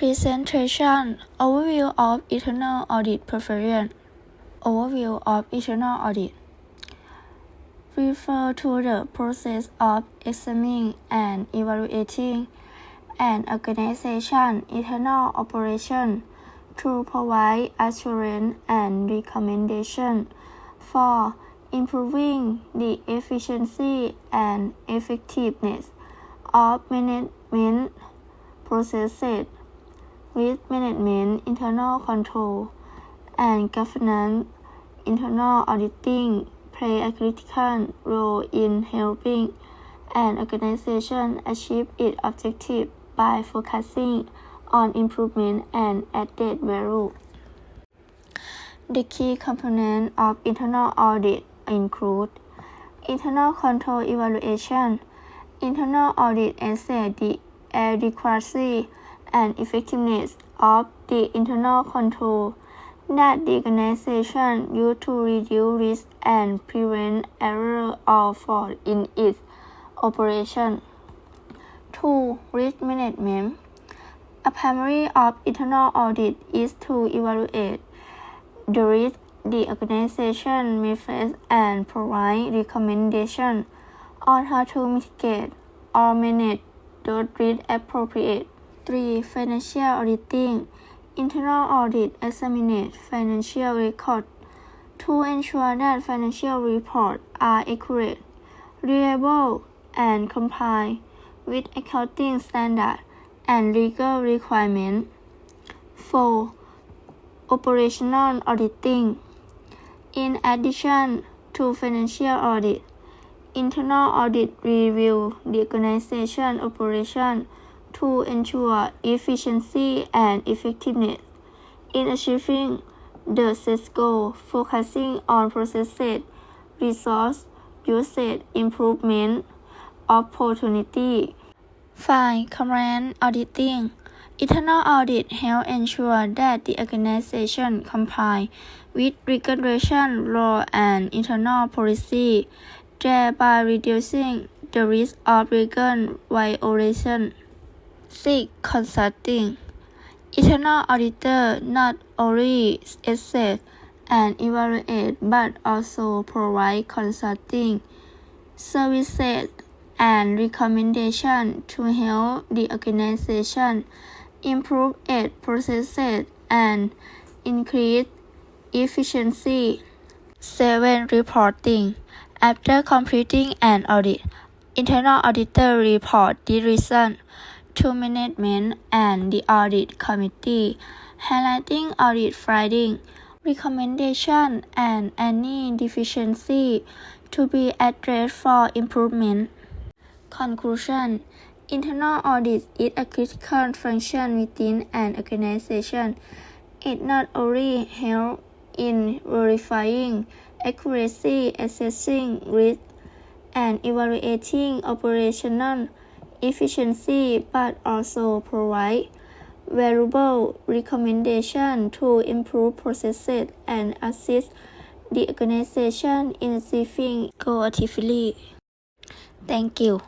Presentation Overview of Internal Audit Preference Overview of Internal Audit. Refer to the process of examining and evaluating an organization internal operation to provide assurance and recommendation for improving the efficiency and effectiveness of management processes risk management internal control and governance internal auditing play a critical role in helping an organization achieve its objective by focusing on improvement and added value. The key components of internal audit include internal control evaluation. Internal audit assess the adequacy and effectiveness of the internal control that the organization use to reduce risk and prevent error or fault in its operation. 2. Risk management. A primary of internal audit is to evaluate the risk the organization may face and provide recommendations on how to mitigate or manage those risks appropriate. 3. Financial auditing. Internal audit examines financial records to ensure that financial reports are accurate, reliable, and comply with accounting standards and legal requirements. 4. Operational auditing. In addition to financial audit, internal audit review the organization operation to ensure efficiency and effectiveness in achieving the set goal, focusing on processes, resource usage improvement, opportunity. 5. Current auditing. Internal audit help ensure that the organization comply with regulation, law, and internal policy, thereby reducing the risk of legal violation. 6. Consulting. Internal auditor not only assess and evaluate but also provide consulting services and recommendations to help the organization improve its processes and increase efficiency. 7. Reporting. After completing an audit, internal auditor report the result to management and the audit committee, highlighting audit findings, recommendation, and any deficiency to be addressed for improvement. Conclusion Internal audit is a critical function within an organization. It not only helps in verifying accuracy, assessing risk, and evaluating operational efficiency but also provide valuable recommendations to improve processes and assist the organization in achieving goals actively. Thank you.